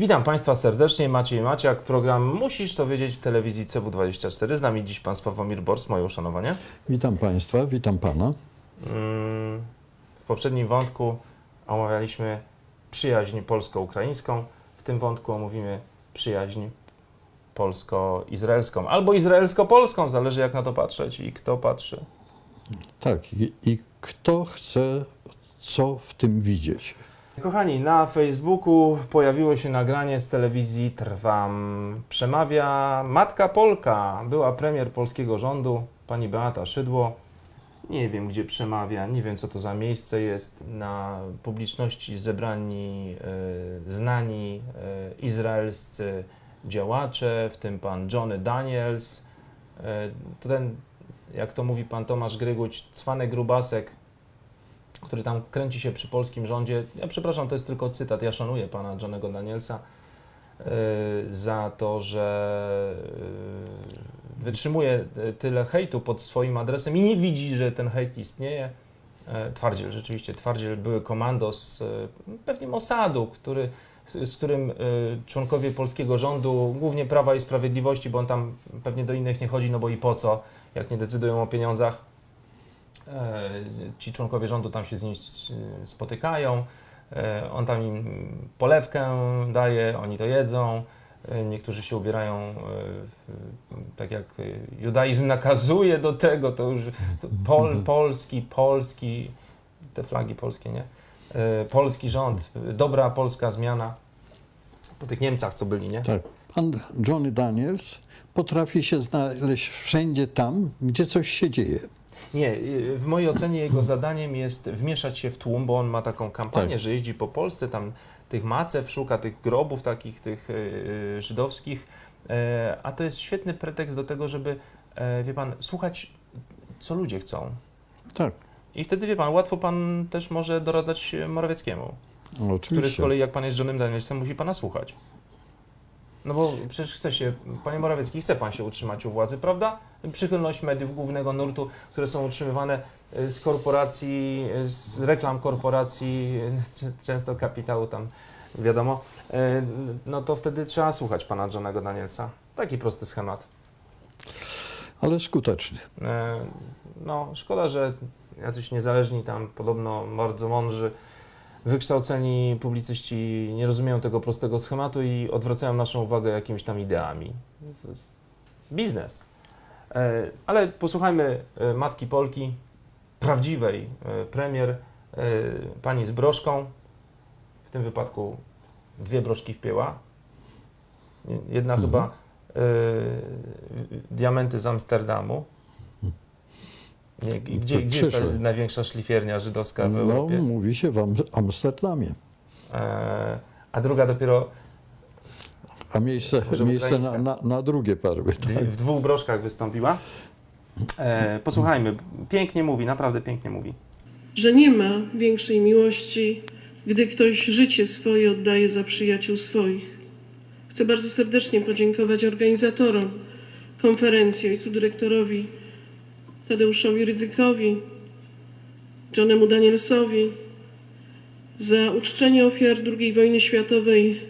Witam Państwa serdecznie, Maciej Maciak, program Musisz to wiedzieć w telewizji CW24. Z nami dziś Pan Sławomir Bors, moje uszanowanie. Witam Państwa, witam Pana. Mm, W poprzednim wątku omawialiśmy przyjaźń polsko-ukraińską, w tym wątku omówimy przyjaźń polsko-izraelską albo izraelsko-polską, zależy jak na to patrzeć i kto patrzy. Tak, i, i kto chce co w tym widzieć? Kochani, na Facebooku pojawiło się nagranie z telewizji Trwam. Przemawia matka Polka, była premier polskiego rządu, pani Beata Szydło. Nie wiem, gdzie przemawia, nie wiem, co to za miejsce jest. Na publiczności zebrani e, znani e, izraelscy działacze, w tym pan Johnny Daniels. To ten, jak to mówi pan Tomasz Gryguć, cwanek grubasek, który tam kręci się przy polskim rządzie. Ja przepraszam, to jest tylko cytat. Ja szanuję pana Johnego Danielsa y, za to, że y, wytrzymuje y, tyle hejtu pod swoim adresem i nie widzi, że ten hejt istnieje. E, Twardziel, rzeczywiście, Twardziel były komandos, pewnie Mossadu, który, z którym członkowie polskiego rządu, głównie Prawa i Sprawiedliwości, bo on tam pewnie do innych nie chodzi, no bo i po co, jak nie decydują o pieniądzach, ci członkowie rządu tam się z nim s- spotykają, e, on tam im polewkę daje, oni to jedzą, e, niektórzy się ubierają e, tak jak e, judaizm nakazuje do tego, to już to pol, polski, polski, te flagi polskie, nie? E, Polski rząd, dobra polska zmiana po tych Niemcach, co byli, nie? Tak. Pan Johnny Daniels potrafi się znaleźć wszędzie tam, gdzie coś się dzieje. Nie, y, w mojej ocenie jego zadaniem jest wmieszać się w tłum, bo on ma taką kampanię, Tak. że jeździ po Polsce, tam tych macew szuka, tych grobów takich, tych y, y, żydowskich, e, a to jest świetny pretekst do tego, żeby, e, wie pan, słuchać, co ludzie chcą. Tak, I wtedy, wie pan, łatwo pan też może doradzać Morawieckiemu, no, który z oczywiście. kolei, jak pan jest Johnem Danielsem, musi pana słuchać. No bo przecież chce się, panie Morawiecki, chce pan się utrzymać u władzy, prawda? Przychylność mediów głównego nurtu, które są utrzymywane y, z korporacji, y, z reklam korporacji, często kapitału tam, wiadomo, y, no to wtedy trzeba słuchać pana Johnego Danielsa. Taki prosty schemat. Ale skuteczny. No, szkoda, że jacyś niezależni tam, podobno bardzo mądrzy, wykształceni publicyści nie rozumieją tego prostego schematu i odwracają naszą uwagę jakimiś tam ideami. Biznes. E, Ale posłuchajmy e, matki Polki, prawdziwej e, premier, pani z broszką. W tym wypadku dwie broszki wpięła. Jedna Mhm. chyba diamenty z Amsterdamu. Nie, gdzie, gdzie jest ta największa szlifiernia żydowska w No, Europie? mówi się w Am- Amsterdamie. E, a druga dopiero A miejsce, miejsce na, na, na drugie dwie, Tak. w dwóch broszkach wystąpiła. E, posłuchajmy, pięknie mówi, naprawdę pięknie mówi. że nie ma większej miłości, gdy ktoś życie swoje oddaje za przyjaciół swoich. Chcę bardzo serdecznie podziękować organizatorom konferencji, ojcu dyrektorowi Tadeuszowi Rydzykowi, Johnemu Danielsowi za uczczenie ofiar II wojny światowej,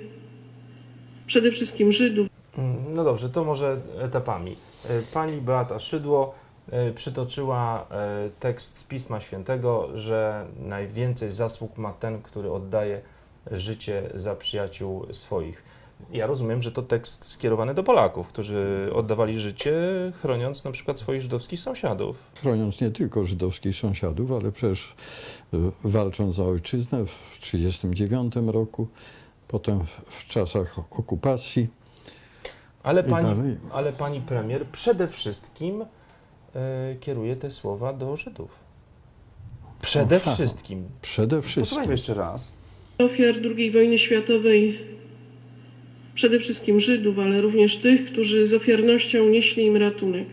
przede wszystkim Żydów. Mm, No dobrze, to może etapami. E, Pani Beata Szydło e, przytoczyła e, tekst z Pisma Świętego, że najwięcej zasług ma ten, który oddaje życie za przyjaciół swoich. Ja rozumiem, że to tekst skierowany do Polaków, którzy oddawali życie, chroniąc na przykład swoich żydowskich sąsiadów. Chroniąc nie tylko żydowskich sąsiadów, ale przecież y, walcząc za ojczyznę w 1939 roku, potem w- czasach okupacji. Ale pani, dalej. ale pani premier przede wszystkim e, kieruje te słowa do Żydów. Przede Aha. wszystkim. Przede wszystkim. Posłuchajmy jeszcze raz. ofiar II wojny światowej, przede wszystkim Żydów, ale również tych, którzy z ofiarnością nieśli im ratunek.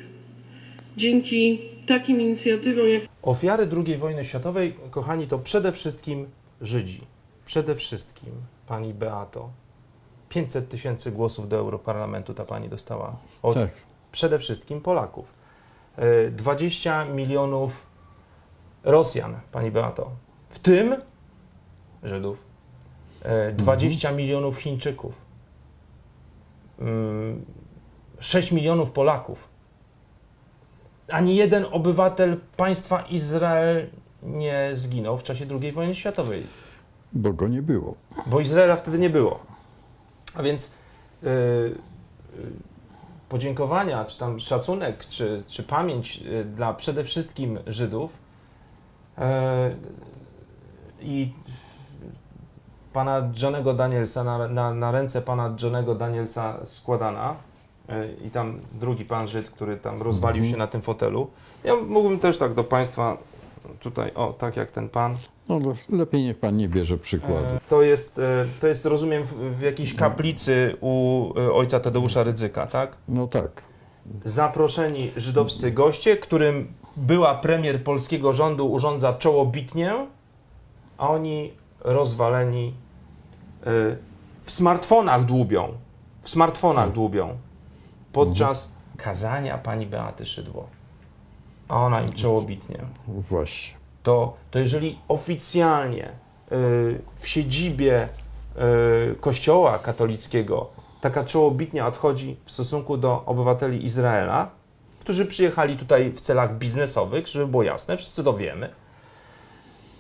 Dzięki takim inicjatywom jak Ofiary II wojny światowej, kochani, to przede wszystkim Żydzi. Przede wszystkim, pani Beato. 500 tysięcy głosów do Europarlamentu ta pani dostała. Od Tak. przede wszystkim Polaków. E, 20 milionów Rosjan, pani Beato. W tym Żydów. E, 20 milionów Chińczyków. Mm, 6 milionów Polaków. Ani jeden obywatel państwa Izrael nie zginął w czasie II wojny światowej, Bo go nie było. bo Izraela wtedy nie było. A więc yy, podziękowania, czy tam szacunek, czy, czy pamięć yy, dla przede wszystkim Żydów yy, i pana Johnego Danielsa, na, na, na ręce pana Johnego Danielsa składana yy, i tam drugi pan Żyd, który tam rozwalił Mhm. się na tym fotelu. Ja mógłbym też tak do państwa tutaj, o, tak jak ten pan, No le- lepiej niech pan nie bierze przykładu. E, To jest, e, to jest rozumiem, w, jakiejś kaplicy u e, ojca Tadeusza Rydzyka, tak? No tak. Zaproszeni żydowscy goście, którym była premier polskiego rządu urządza czołobitnię, a oni rozwaleni e, w smartfonach dłubią. W smartfonach Tak. dłubią. Podczas kazania pani Beaty Szydło. A ona im czołobitnie Właśnie. to, to jeżeli oficjalnie y, w siedzibie y, Kościoła katolickiego taka czołobitnia odchodzi w stosunku do obywateli Izraela, którzy przyjechali tutaj w celach biznesowych, żeby było jasne, wszyscy to wiemy,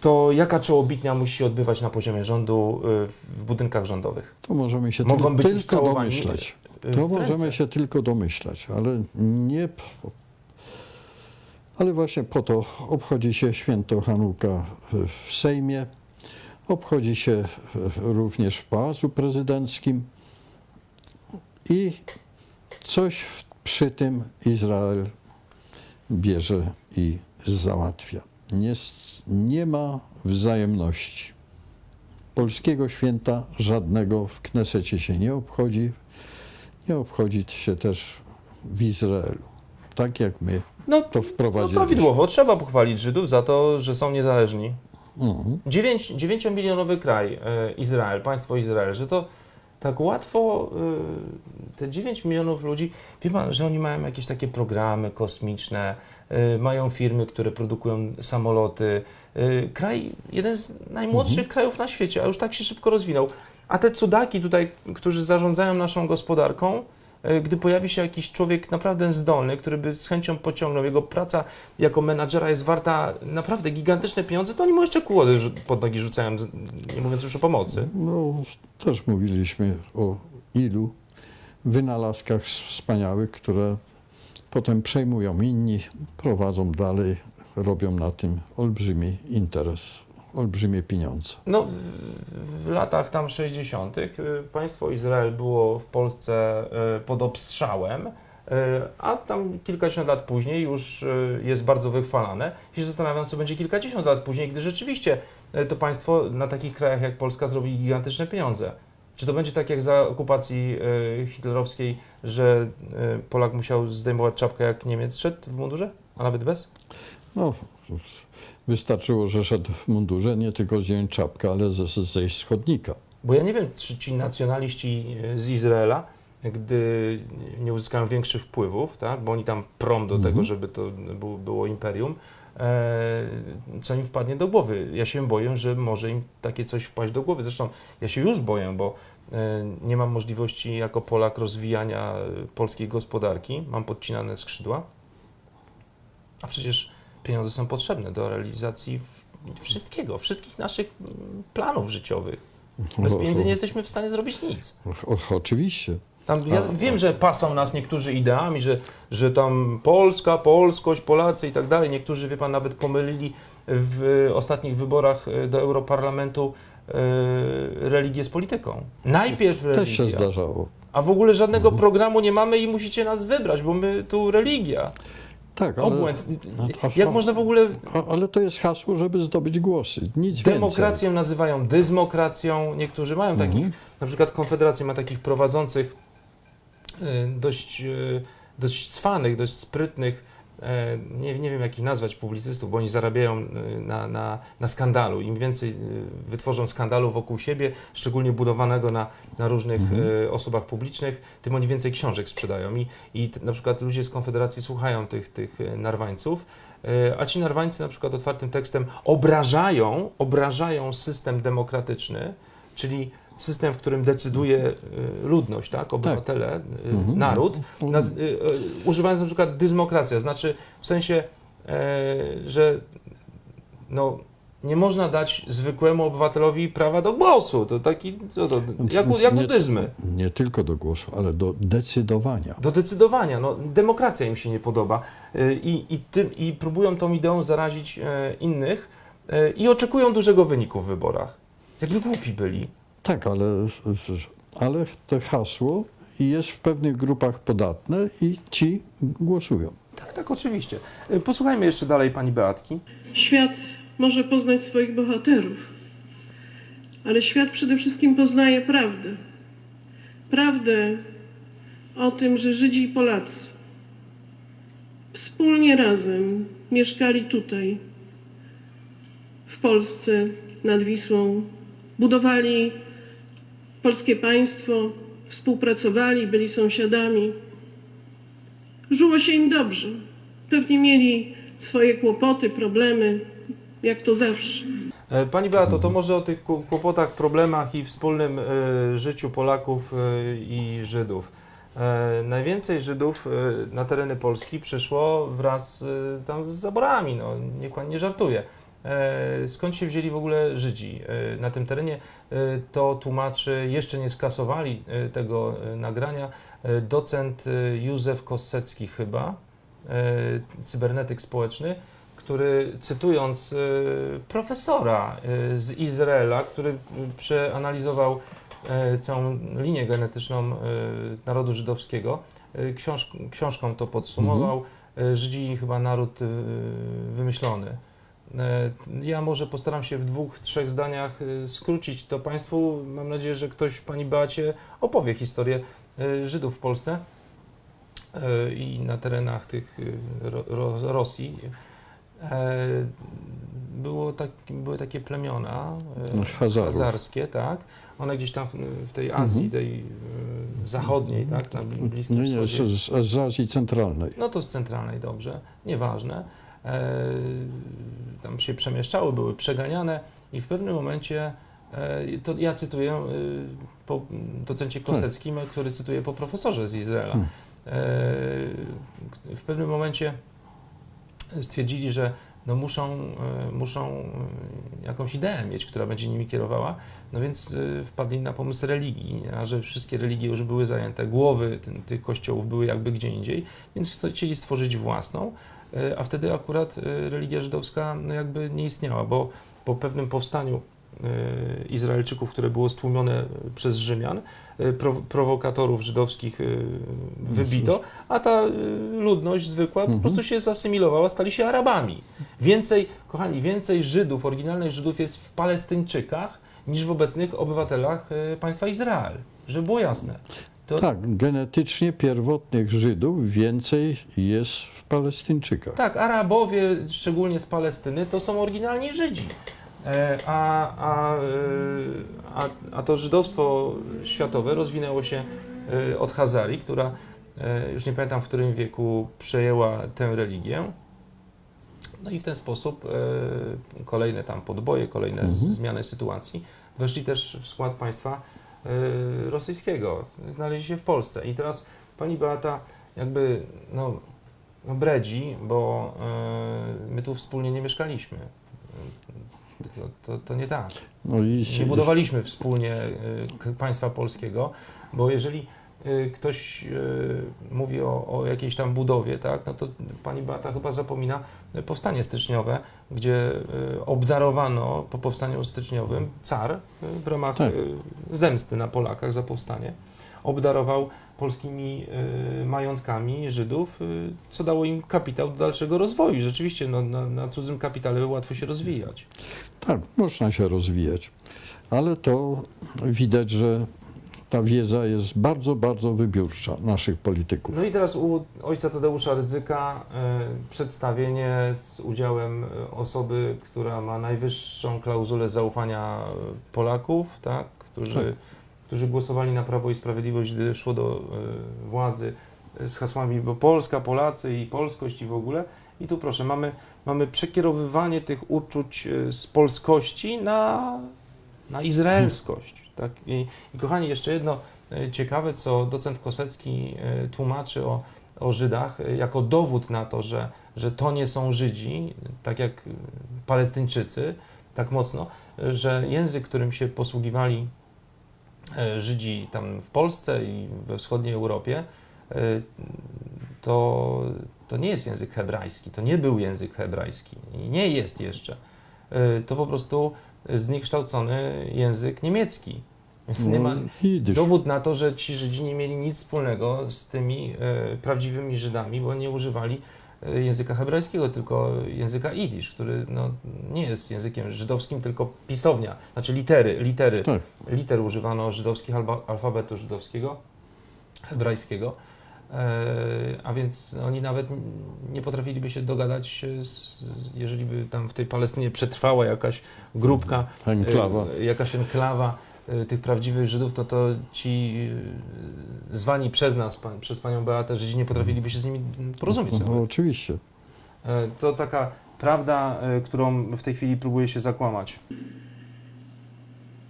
to jaka czołobitnia musi się odbywać na poziomie rządu y, w budynkach rządowych? To możemy się Mogą być tylko domyślać. y, To możemy się tylko domyślać, ale nie. Ale właśnie po to obchodzi się święto Hanuka w- w Sejmie, obchodzi się również w Pałacu Prezydenckim i coś przy tym Izrael bierze i załatwia. Nie, nie ma wzajemności. Polskiego święta żadnego w Knesecie się nie obchodzi, nie obchodzi się też w Izraelu. Tak jak my No, to no wprowadziliśmy. prawidłowo, trzeba pochwalić Żydów za to, że są niezależni. Mhm. 9, 9-milionowy kraj, e, Izrael, państwo Izrael, że to tak łatwo, e, te 9 milionów ludzi, wie pan, że oni mają jakieś takie programy kosmiczne, e, mają firmy, które produkują samoloty. E, Kraj, jeden z najmłodszych krajów na świecie, a już tak się szybko rozwinął. A te cudaki tutaj, którzy zarządzają naszą gospodarką, gdy pojawi się jakiś człowiek naprawdę zdolny, który by z chęcią pociągnął, jego praca jako menadżera jest warta naprawdę gigantyczne pieniądze, to oni mu jeszcze kłody pod nogi rzucają, nie mówiąc już o pomocy. No, też mówiliśmy o ilu wynalazkach wspaniałych, które potem przejmują inni, prowadzą dalej, robią na tym olbrzymi interes, olbrzymie pieniądze. No, w, w latach tam 60. y, państwo Izrael było w Polsce y, pod obstrzałem, y, a tam kilkadziesiąt lat później już jest bardzo wychwalane. I się zastanawiam, co będzie kilkadziesiąt lat później, gdy rzeczywiście to państwo na takich krajach jak Polska zrobi gigantyczne pieniądze. Czy to będzie tak jak za okupacji hitlerowskiej, że Polak musiał zdejmować czapkę jak Niemiec szedł w mundurze, a nawet bez? No, wystarczyło, że szedł w mundurze, nie tylko zdjąć czapkę, ale ze- ze- zejść z chodnika. Bo ja nie wiem, czy ci nacjonaliści e, z Izraela, gdy nie uzyskają większych wpływów, tak, bo oni tam prom do Mhm. tego, żeby to było, imperium, e, co im wpadnie do głowy. Ja się boję, że może im takie coś wpaść do głowy. Zresztą ja się już boję, bo e, nie mam możliwości jako Polak rozwijania e, polskiej gospodarki. Mam podcinane skrzydła. A przecież pieniądze są potrzebne do realizacji wszystkiego, wszystkich naszych planów życiowych. Bez O, pieniędzy nie jesteśmy w stanie zrobić nic. oczywiście. Tam, ja wiem, że pasą nas niektórzy ideami, że, że tam Polska, polskość, Polacy i tak dalej. Niektórzy, wie pan, nawet pomylili w ostatnich wyborach e, do Europarlamentu e, religię z polityką. Najpierw Też się religia, zdarzało. a w ogóle żadnego programu nie mamy i musicie nas wybrać, bo my tu religia. Tak, ale, Obłęd. no, a- Jak można w ogóle ale to jest hasło, żeby zdobyć głosy. Nic Demokrację nazywają dyzmokracją. Niektórzy mają takich, Mhm. na przykład Konfederacja ma takich prowadzących y, dość, y, dość cwanych, dość sprytnych, nie, nie wiem jak ich nazwać, publicystów, bo oni zarabiają y, na, na, na skandalu. Im więcej y, wytworzą skandalu wokół siebie, szczególnie budowanego na, na różnych Mhm. osobach publicznych, tym oni więcej książek sprzedają. I, i na przykład ludzie z Konfederacji słuchają tych, tych narwańców, a ci narwańcy na przykład otwartym tekstem obrażają, obrażają system demokratyczny, czyli system, w którym decyduje y, ludność, tak, obywatele, y, Mhm. naród, naz- y, y, używając na przykład dysmokracja, znaczy w sensie, e, że no, nie można dać zwykłemu obywatelowi prawa do głosu. To taki, co to, jak, jak Nie- udyzmy. Nie tylko do głosu, ale do decydowania. Do decydowania. No, demokracja im się nie podoba i, i, tym, i próbują tą ideą zarazić e, innych e, i oczekują dużego wyniku w wyborach. Jakby głupi byli. Tak, ale, ale to hasło jest w pewnych grupach podatne i ci głosują. Tak, tak, oczywiście. Posłuchajmy jeszcze dalej pani Beatki. Świat może poznać swoich bohaterów, ale świat przede wszystkim poznaje prawdę. Prawdę o tym, że Żydzi i Polacy wspólnie razem mieszkali tutaj, w Polsce, nad Wisłą, budowali polskie państwo, współpracowali, byli sąsiadami. Żyło się im dobrze. Pewnie mieli swoje kłopoty, problemy, jak to zawsze. E, Pani Beato, to może o tych kłopotach, problemach i wspólnym e, życiu Polaków e, i Żydów. Najwięcej Żydów na tereny Polski przyszło wraz tam z zaborami, no niech pan nie żartuje. E, skąd się wzięli w ogóle Żydzi e, na tym terenie? E, to tłumaczy, jeszcze nie skasowali tego nagrania, docent Józef Kossecki chyba, cybernetyk społeczny, który cytując profesora z Izraela, który przeanalizował całą linię genetyczną narodu żydowskiego, książ książką to podsumował. Y, Żydzi chyba naród wymyślony. Y, Ja może postaram się w dwóch, trzech zdaniach y, skrócić to Państwu. Mam nadzieję, że ktoś Pani Beacie opowie historię y, Żydów w Polsce i na terenach tych ro, ro, Rosji. E, Było tak, były takie plemiona e, Hazarów. hazarskie, tak. One gdzieś tam w, tej Azji, Mhm. tej e, zachodniej, tak, na Bli- Bliskim Nie, nie, z, z, z Azji Centralnej. No to z centralnej, dobrze, nieważne. E, tam się przemieszczały, były przeganiane i w pewnym momencie, e, to ja cytuję e, po docencie Koseckim, który cytuje po profesorze z Izraela. Hmm. W pewnym momencie stwierdzili, że no muszą, muszą jakąś ideę mieć, która będzie nimi kierowała, no więc wpadli na pomysł religii, a że wszystkie religie już były zajęte, głowy tych kościołów były jakby gdzie indziej, więc chcieli stworzyć własną, a wtedy akurat e, religia żydowska no jakby nie istniała, bo po pewnym powstaniu e, Izraelczyków, które było stłumione przez Rzymian, e, pro, prowokatorów żydowskich e, wybito, a ta ludność zwykła po Mhm. prostu się zasymilowała, stali się Arabami. Więcej, kochani, więcej Żydów, oryginalnych Żydów jest w Palestyńczykach niż w obecnych obywatelach państwa Izrael. Żeby było jasne. To, Tak, genetycznie pierwotnych Żydów więcej jest w Palestyńczykach. tak, Arabowie, szczególnie z Palestyny, to są oryginalni Żydzi. E, A, a, y, a, a to żydowstwo światowe rozwinęło się y, od Hazarii, która już nie pamiętam w którym wieku przejęła tę religię. No i w ten sposób kolejne tam podboje, kolejne Mhm. zmiany sytuacji weszli też w skład państwa rosyjskiego. Znaleźli się w Polsce. I teraz pani Beata jakby no, no bredzi, bo y, my tu wspólnie nie mieszkaliśmy. No, to, to nie tak. No i Nie budowaliśmy wspólnie y, państwa polskiego, bo jeżeli y, ktoś y, mówi o, o jakiejś tam budowie, tak, no to pani Beata chyba zapomina y, powstanie styczniowe, gdzie y, obdarowano po powstaniu styczniowym car y, w ramach Tak. y, zemsty na Polakach za powstanie obdarował polskimi y, majątkami Żydów, y, co dało im kapitał do dalszego rozwoju. Rzeczywiście no, na, na cudzym kapitale łatwo się rozwijać. Tak, można się rozwijać, ale to widać, że ta wiedza jest bardzo, bardzo wybiórcza naszych polityków. No i teraz u ojca Tadeusza Rydzyka y, przedstawienie z udziałem y, osoby, która ma najwyższą klauzulę zaufania y, Polaków, tak, którzy, Tak. którzy głosowali na Prawo i Sprawiedliwość, gdy szło do y, władzy z hasłami bo Polska, Polacy i polskość i w ogóle. I tu proszę, mamy, mamy przekierowywanie tych uczuć z polskości na na izraelskość. Tak? I, I kochani, jeszcze jedno e, ciekawe, co docent Kosecki e, tłumaczy o, o Żydach e, jako dowód na to, że, że to nie są Żydzi, tak jak Palestyńczycy, tak mocno, że język, którym się posługiwali Żydzi tam w Polsce i we wschodniej Europie, to, to nie jest język hebrajski, to nie był język hebrajski i nie jest jeszcze. To po prostu zniekształcony język niemiecki. Więc nie ma Jidysz. dowód na to, że ci Żydzi nie mieli nic wspólnego z tymi e, prawdziwymi Żydami, bo nie używali e, języka hebrajskiego, tylko języka idisz, który no, nie jest językiem żydowskim, tylko pisownia, znaczy litery, litery Tak. liter używano żydowskich alba, alfabetu żydowskiego, hebrajskiego, a więc oni nawet nie potrafiliby się dogadać, się z, jeżeli by tam w tej Palestynie przetrwała jakaś grupka, Enklawa. e, jakaś enklawa e, tych prawdziwych Żydów, to to ci e, zwani przez nas, pan, przez panią Beatę Żydzi nie potrafiliby się z nimi porozumieć. No, nawet. oczywiście. E, To taka prawda, e, którą w tej chwili próbuje się zakłamać.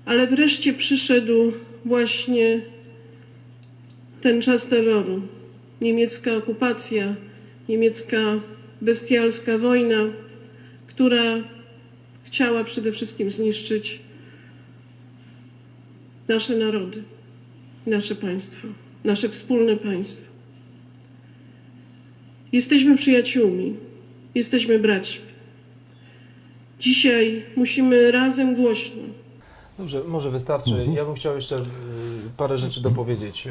Ale wreszcie przyszedł właśnie ten czas terroru. Niemiecka okupacja, niemiecka bestialska wojna, która chciała przede wszystkim zniszczyć nasze narody, nasze państwo, nasze wspólne państwo. Jesteśmy przyjaciółmi, jesteśmy braćmi. Dzisiaj musimy razem głośno Dobrze, może wystarczy. Ja bym chciał jeszcze y, parę rzeczy dopowiedzieć.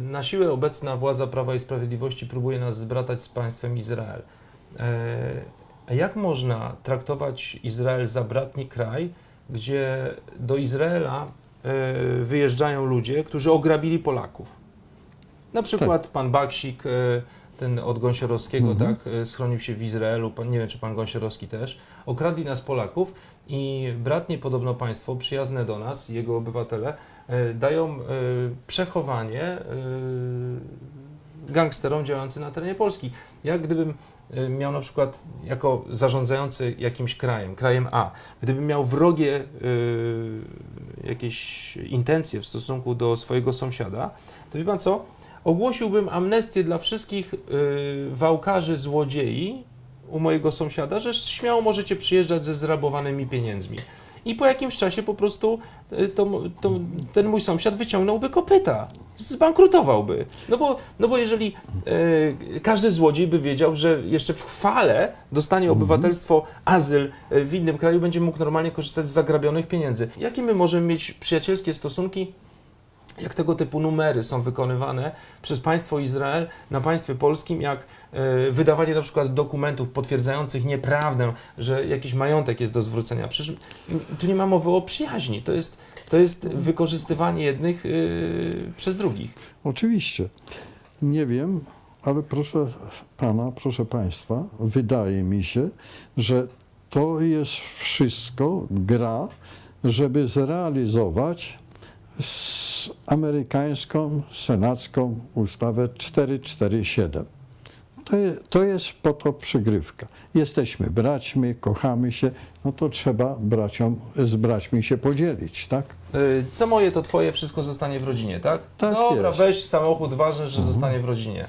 Na siłę obecna władza Prawa i Sprawiedliwości próbuje nas zbratać z państwem Izrael. Y, A jak można traktować Izrael za bratni kraj, gdzie do Izraela y, wyjeżdżają ludzie, którzy ograbili Polaków? Na przykład pan Baksik, y, ten od Gąsiorowskiego, Mhm. tak, schronił się w Izraelu, pan, nie wiem czy pan Gąsiorowski też, okradli nas Polaków i bratnie podobno państwo, przyjazne do nas, jego obywatele, e, dają e, przechowanie e, gangsterom działającym na terenie Polski. Ja gdybym e, miał na przykład jako zarządzający jakimś krajem, krajem A, gdybym miał wrogie e, jakieś intencje w stosunku do swojego sąsiada, to wie pan co? Ogłosiłbym amnestię dla wszystkich e, wałkarzy, złodziei, u mojego sąsiada, że śmiało możecie przyjeżdżać ze zrabowanymi pieniędzmi. I po jakimś czasie po prostu y, to, to, ten mój sąsiad wyciągnąłby kopyta, zbankrutowałby. No bo, no bo jeżeli e, każdy złodziej by wiedział, że jeszcze w chwale dostanie obywatelstwo, azyl e, w innym kraju, będzie mógł normalnie korzystać z zagrabionych pieniędzy. Jakie my możemy mieć przyjacielskie stosunki jak tego typu numery są wykonywane przez państwo Izrael na państwie polskim, jak e, wydawanie na przykład dokumentów potwierdzających nieprawdę, że jakiś majątek jest do zwrócenia. Przecież tu nie ma mowy o przyjaźni. To jest, to jest wykorzystywanie jednych e, przez drugich. Oczywiście. Nie wiem, ale proszę pana, proszę państwa, wydaje mi się, że to jest wszystko gra, żeby zrealizować s- amerykańską senacką ustawę 447. To, je, to jest po to przygrywka. Jesteśmy braćmi, kochamy się, no to trzeba braciom, z braćmi się podzielić, tak? E, Co moje, to twoje, wszystko zostanie w rodzinie, tak? Tak Dobra, jest. weź samochód, ważne, że zostanie w rodzinie.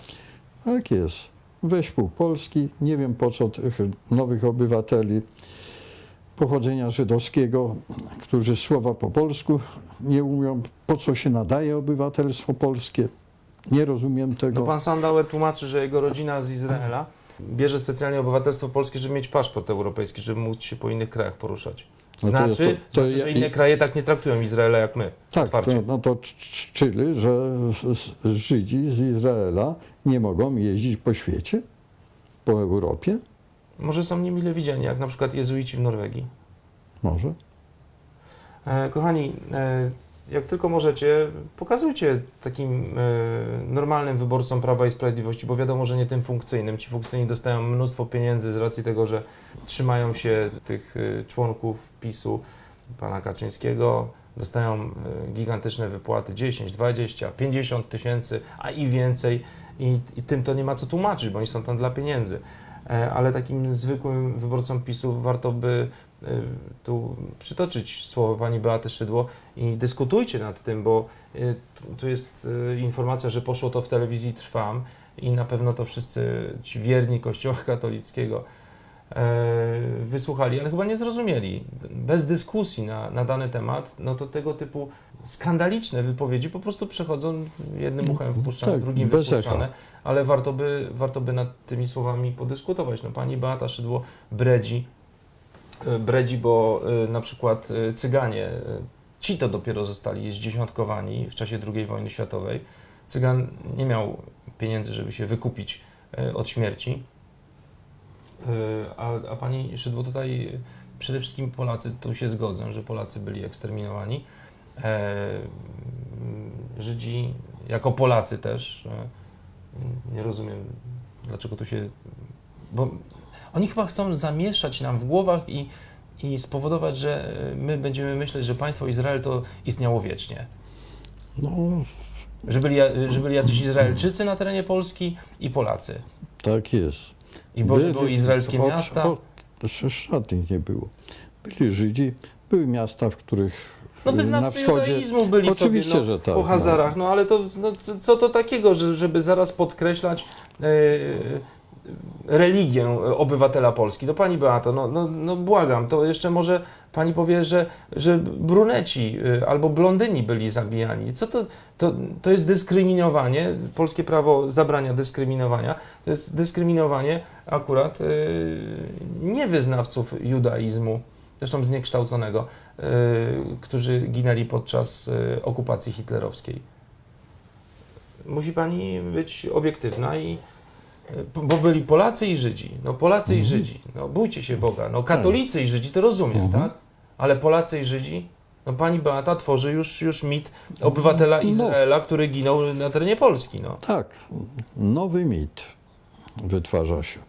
Tak jest. Weź pół Polski. Nie wiem po co tych nowych obywateli pochodzenia żydowskiego, którzy słowa po polsku nie umią, po co się nadaje obywatelstwo polskie. Nie rozumiem To tego. pan Sandauer tłumaczy, że jego rodzina z Izraela bierze specjalnie obywatelstwo polskie, żeby mieć paszport europejski, żeby móc się po innych krajach poruszać. No to Znaczy, to- to znaczy że inne kraje tak nie traktują Izraela jak my. tak, to, no to czyli, że Żydzi z Izraela nie mogą jeździć po świecie, po Europie? Może są niemile widziani, jak na przykład jezuici w Norwegii. Może. E, kochani, e, jak tylko możecie, pokazujcie takim e, normalnym wyborcom Prawa i Sprawiedliwości, bo wiadomo, że nie tym funkcyjnym. Ci funkcyjni dostają mnóstwo pieniędzy z racji tego, że trzymają się tych członków PiSu, pana Kaczyńskiego, dostają gigantyczne wypłaty 10, 20, 50 tysięcy, a i więcej. I, I tym to nie ma co tłumaczyć, bo oni są tam dla pieniędzy. E, Ale takim zwykłym wyborcom PiSu warto by y, tu przytoczyć słowa pani Beaty Szydło i dyskutujcie nad tym, bo y, tu- jest informacja, że poszło to w telewizji Trwam i na pewno to wszyscy ci wierni Kościoła katolickiego e, wysłuchali, ale chyba nie zrozumieli. Bez dyskusji na, na dany temat, no to tego typu skandaliczne wypowiedzi po prostu przechodzą jednym uchem wpuszczane, tak, drugim wypuszczane, echa. ale warto by, warto by nad tymi słowami podyskutować. No, pani Beata Szydło bredzi, e, bredzi, bo e, na przykład e, Cyganie, e, ci to dopiero zostali zdziesiątkowani w czasie II wojny światowej. Cygan nie miał pieniędzy, żeby się wykupić e, od śmierci. E, A, a pani Szydło tutaj przede wszystkim Polacy, tu się zgodzę, że Polacy byli eksterminowani. E, Żydzi jako Polacy też. e, Nie rozumiem, dlaczego tu się. Bo oni chyba chcą zamieszać nam w głowach i, i spowodować, że my będziemy myśleć, że państwo Izrael to istniało wiecznie. No, Że byli, że byli jacyś Izraelczycy na terenie Polski i Polacy. tak jest. I Boże, Byli- były izraelskie o- miasta. o- żadnych nie było. Byli Żydzi, były miasta, w których No na wschodzie... byli Oczywiście, sobie no, że tak, po no. Hazarach, no ale to no, co- to takiego, że, żeby zaraz podkreślać e, religię obywatela Polski? No pani Beato, no, no, no błagam, to jeszcze może pani powie, że, że bruneci e, albo blondyni byli zabijani. Co to, to, to jest dyskryminowanie, polskie prawo zabrania dyskryminowania, to jest dyskryminowanie akurat e, niewyznawców judaizmu, zresztą zniekształconego, y, którzy ginęli podczas y, okupacji hitlerowskiej. Musi pani być obiektywna i y, bo byli Polacy i Żydzi. No Polacy i Mhm. Żydzi. No bójcie się Boga. No katolicy i Żydzi to rozumiem, Mhm. tak? Ale Polacy i Żydzi no pani Beata tworzy już, już mit obywatela No. Izraela, który ginął na terenie Polski. No. Tak, nowy mit wytwarza się.